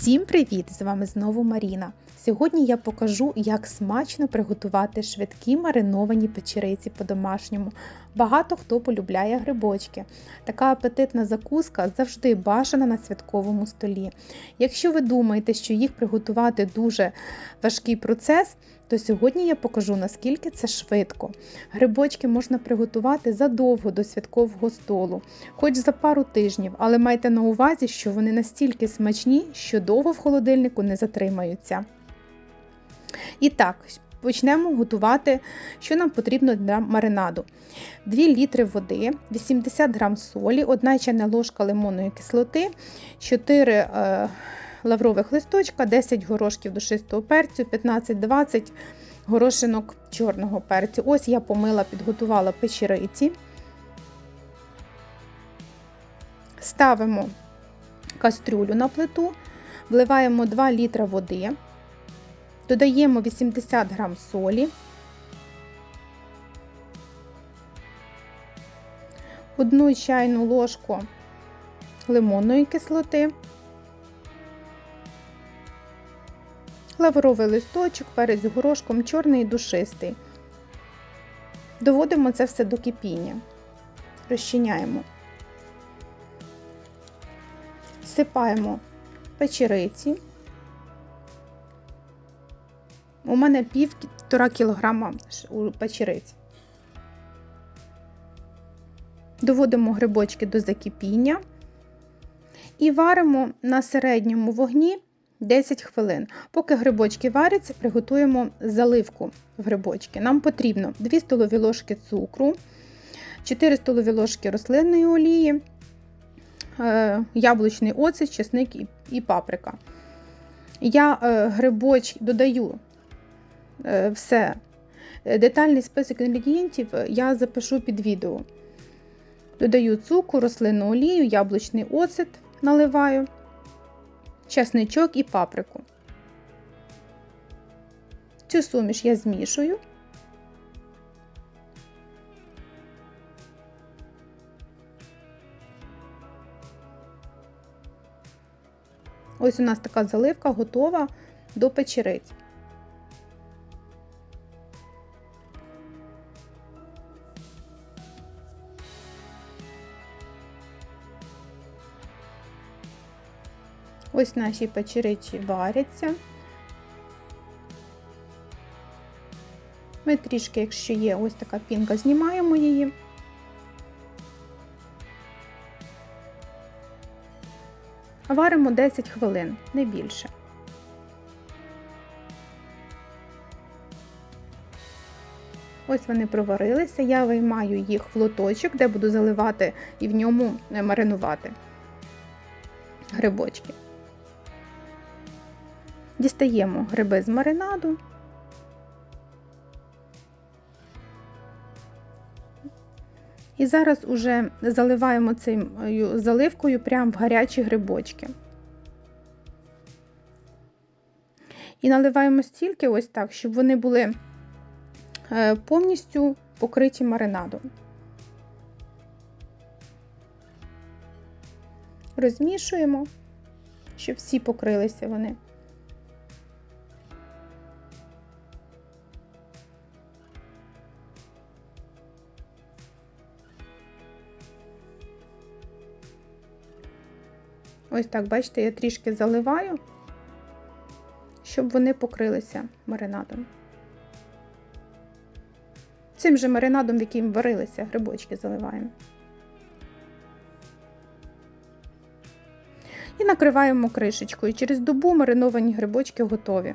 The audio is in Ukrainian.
Всім привіт! З вами знову Маріна. Сьогодні я покажу, як смачно приготувати швидкі мариновані печериці по-домашньому. Багато хто полюбляє грибочки. Така апетитна закуска завжди бажана на святковому столі. Якщо ви думаєте, що їх приготувати дуже важкий процес, то сьогодні я покажу, наскільки це швидко. Грибочки можна приготувати задовго до святкового столу, хоч за пару тижнів, але майте на увазі, що вони настільки смачні, що довго в холодильнику не затримаються. І так, почнемо готувати, що нам потрібно для маринаду. 2 літри води, 80 г солі, 1 чайна ложка лимонної кислоти, 4 е, лаврових листочка, 10 горошків душистого перцю, 15-20 горошинок чорного перцю. Ось я помила, підготувала печериці. Ставимо кастрюлю на плиту, вливаємо 2 літра води, додаємо 80 г солі, одну чайну ложку лимонної кислоти, лавровий листочок, перець горошком, чорний і душистий. Доводимо це все до кипіння, розчиняємо, всипаємо печериці. У мене півтора кілограма печериць. Доводимо грибочки до закипіння і варимо на середньому вогні 10 хвилин. Поки грибочки варяться, приготуємо заливку в грибочки. Нам потрібно 2 столові ложки цукру, 4 столові ложки рослинної олії, яблучний оцет, чесник і паприка. Я грибочки додаю все. Детальний список інгредієнтів я запишу під відео. Додаю цукор, рослинну олію, яблучний оцет наливаю, чесничок і паприку. Цю суміш я змішую. Ось у нас така заливка готова до печериць. Ось наші печериці варяться. Ми трішки, якщо є ось така пінка, знімаємо її. Варимо 10 хвилин, не більше. Ось вони проварилися, я виймаю їх в лоточок, де буду заливати і в ньому маринувати грибочки. Дістаємо гриби з маринаду. І зараз уже заливаємо цією заливкою прямо в гарячі грибочки. І наливаємо стільки ось так, щоб вони були повністю покриті маринадом. Розмішуємо, щоб всі покрилися вони. Ось так, бачите, я трішки заливаю, щоб вони покрилися маринадом. Цим же маринадом, в яким варилися, грибочки заливаємо. І накриваємо кришечкою. Через добу мариновані грибочки готові.